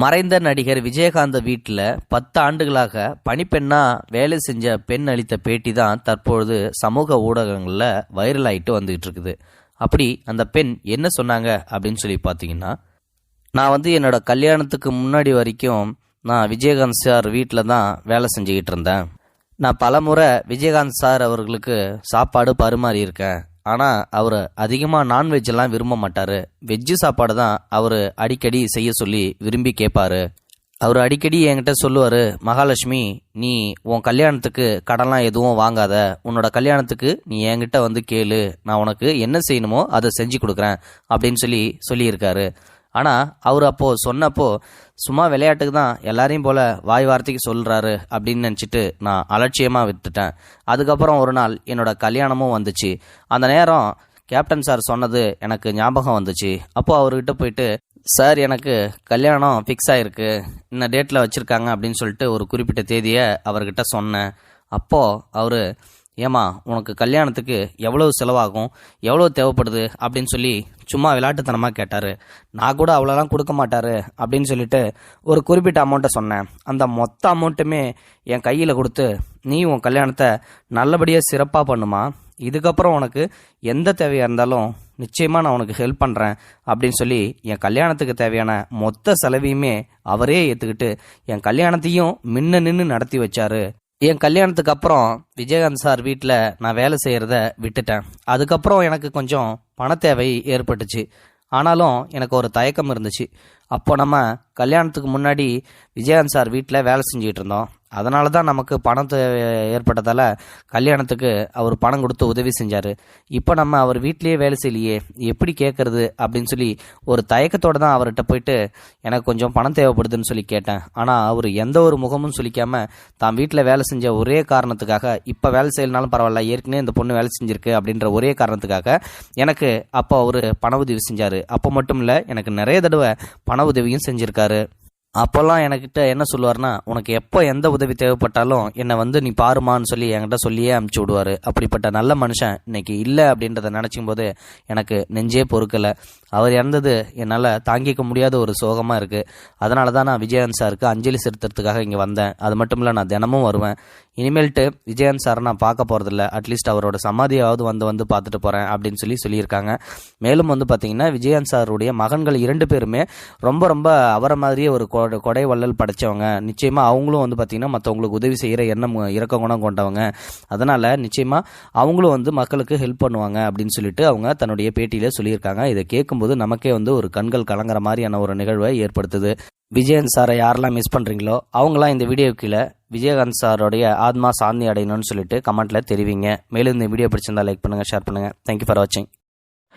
மறைந்த நடிகர் விஜயகாந்த் வீட்டில் பத்து ஆண்டுகளாக பணிப்பெண்ணாக வேலை செஞ்ச பெண் அளித்த பேட்டி தான் தற்பொழுது சமூக ஊடகங்களில் வைரல் ஆகிட்டு வந்துகிட்டு இருக்குது அப்படி அந்த பெண் என்ன சொன்னாங்க அப்படின்னு சொல்லி பார்த்தீங்கன்னா நான் வந்து என்னோட கல்யாணத்துக்கு முன்னாடி வரைக்கும் நான் விஜயகாந்த் சார் வீட்டில் தான் வேலை செஞ்சுக்கிட்டு இருந்தேன் நான் பலமுறை விஜயகாந்த் சார் அவர்களுக்கு சாப்பாடு பரிமாறியிருக்கேன். ஆனால் அவர் அதிகமாக நான்வெஜ் எல்லாம் விரும்ப மாட்டார். வெஜ்ஜு சாப்பாடு தான் அவர் அடிக்கடி செய்ய சொல்லி விரும்பி கேட்பாரு அவர் அடிக்கடி என்கிட்ட சொல்லுவார் மகாலட்சுமி நீ உன் கல்யாணத்துக்கு கடன்லாம் எதுவும் வாங்காத. உன்னோட கல்யாணத்துக்கு நீ என்கிட்ட வந்து கேளு. நான் உனக்கு என்ன செய்யணுமோ அதை செஞ்சு கொடுக்குறேன். அப்படின்னு சொல்லி சொல்லியிருக்காரு. ஆனால் அவர் அப்போது சொன்னப்போ சும்மா விளையாட்டுக்கு தான் எல்லாரையும் போல வாய் வார்த்தைக்கு சொல்கிறாரு அப்படின்னு நினச்சிட்டு நான் அலட்சியமாக விட்டுட்டேன். அதுக்கப்புறம் ஒரு நாள் என்னோட கல்யாணமும் வந்துச்சு. அந்த நேரம் கேப்டன் சார் சொன்னது எனக்கு ஞாபகம் வந்துச்சு. அப்போது அவர்கிட்ட போயிட்டு சார் எனக்கு கல்யாணம் ஃபிக்ஸ் ஆகிருக்கு இந்த டேட்டில் வச்சுருக்காங்க அப்படின்னு சொல்லிட்டு ஒரு குறிப்பிட்ட தேதியை அவர்கிட்ட சொன்னேன். அப்போது அவர் ஏமா உனக்கு கல்யாணத்துக்கு எவ்வளவு செலவாகும் எவ்வளோ தேவைப்படுது அப்படின்னு சொல்லி சும்மா விளையாட்டுத்தனமாக கேட்டார். நான் கூட அவ்வளோலாம் கொடுக்க மாட்டாரு அப்படின்னு சொல்லிட்டு ஒரு குறிப்பிட்ட அமௌண்ட்டை சொன்னேன். அந்த மொத்த அமௌண்ட்டுமே என் கையில் கொடுத்து நீ உன் கல்யாணத்தை நல்லபடியாக சிறப்பாக பண்ணுமா? இதுக்கப்புறம் உனக்கு எந்த தேவையாக இருந்தாலும் நிச்சயமாக நான் உனக்கு ஹெல்ப் பண்ணுறேன் அப்படின்னு சொல்லி என் கல்யாணத்துக்கு தேவையான மொத்த செலவையுமே அவரே ஏற்றுக்கிட்டு என் கல்யாணத்தையும் மின்ன நின்று நடத்தி வச்சாரு. என் கல்யாணத்துக்கு அப்புறம் விஜயகாந்த் சார் வீட்டில் நான் வேலை செய்கிறத விட்டுட்டேன். அதுக்கப்புறம் எனக்கு கொஞ்சம் பண தேவை ஏற்பட்டுச்சு. ஆனாலும் எனக்கு ஒரு தயக்கம் இருந்துச்சு. அப்போ நம்ம கல்யாணத்துக்கு முன்னாடி விஜயகாந்த் சார் வீட்டில் வேலை செஞ்சுக்கிட்டு இருந்தோம். அதனால தான் நமக்கு பணம் ஏற்பட்டதால் கல்யாணத்துக்கு அவர் பணம் கொடுத்து உதவி செஞ்சார். இப்போ நம்ம அவர் வீட்லேயே வேலை செய்யலையே எப்படி கேட்குறது அப்படின்னு சொல்லி ஒரு தயக்கத்தோடு தான் அவர்கிட்ட போயிட்டு எனக்கு கொஞ்சம் பணம் தேவைப்படுதுன்னு சொல்லி கேட்டேன். ஆனால் அவர் எந்த ஒரு முகமும் சொல்லிக்காமல் தான் வீட்டில் வேலை செஞ்ச ஒரே காரணத்துக்காக இப்போ வேலை செய்யலனாலும் பரவாயில்ல ஏற்கனவே இந்த பொண்ணு வேலை செஞ்சிருக்கு அப்படின்ற ஒரே காரணத்துக்காக எனக்கு அப்போ அவர் பண உதவி செஞ்சார். அப்போ மட்டும் இல்லை எனக்கு நிறைய தடவை பண உதவியும் செஞ்சுருக்காரு. அப்போல்லாம் என்கிட்ட என்ன சொல்லுவார்னா உனக்கு எப்போ எந்த உதவி தேவைப்பட்டாலும் என்னை வந்து நீ பாருமான்னு சொல்லி என்கிட்ட சொல்லியே அமுச்சு விடுவார். அப்படிப்பட்ட நல்ல மனுஷன் இன்னைக்கு இல்லை அப்படின்றத நினச்சும் போது எனக்கு நெஞ்சே பொறுக்கலை. அவர் இறந்தது என்னால் தாங்கிக்க முடியாத ஒரு சோகமாக இருக்குது அதனால தான் நான் விஜயகாந்த் சாருக்கு அஞ்சலி செலுத்துறதுக்காக இங்கே வந்தேன். அது மட்டும் இல்லை நான் தினமும் வருவேன். இனிமேல்ட்டு விஜயகாந்த் சாரை நான் பார்க்க போகிறதில்ல அட்லீஸ்ட் அவரோட சமாதியாவது வந்து வந்து பார்த்துட்டு போகிறேன் அப்படின்னு சொல்லி சொல்லியிருக்காங்க. மேலும் வந்து பார்த்தீங்கன்னா விஜயகாந்த் சாருடைய மகன்கள் இரண்டு பேருமே ரொம்ப ரொம்ப அவரை மாதிரியே ஒரு கொடை கொடை வள்ளல் படைச்சவங்க நிச்சயமாக அவங்களும் வந்து பார்த்திங்கன்னா மற்றவங்களுக்கு உதவி செய்கிற எண்ணம் இறக்க குணம் கொண்டவங்க. அதனால் நிச்சயமாக அவங்களும் வந்து மக்களுக்கு ஹெல்ப் பண்ணுவாங்க அப்படின்னு சொல்லிட்டு அவங்க தன்னுடைய பேட்டியில் சொல்லியிருக்காங்க. இதை கேட்கும்போது நமக்கே வந்து ஒரு கண்கள் கலங்குற மாதிரியான ஒரு நிகழ்வை ஏற்படுத்துது. விஜயன் சாரை யாரெல்லாம் மிஸ் பண்ணுறீங்களோ அவங்களாம் இந்த வீடியோ கீழே விஜயகாந்த் சாரோடைய ஆத்மா சாந்தி அடையணும்னு சொல்லிட்டு கமெண்ட்ல தெரிவிங்க. மேலும் இந்த வீடியோ பிடிச்சிருந்தா லைக் பண்ணுங்க ஷேர் பண்ணுங்க. தேங்க்யூ ஃபார் வாட்சிங்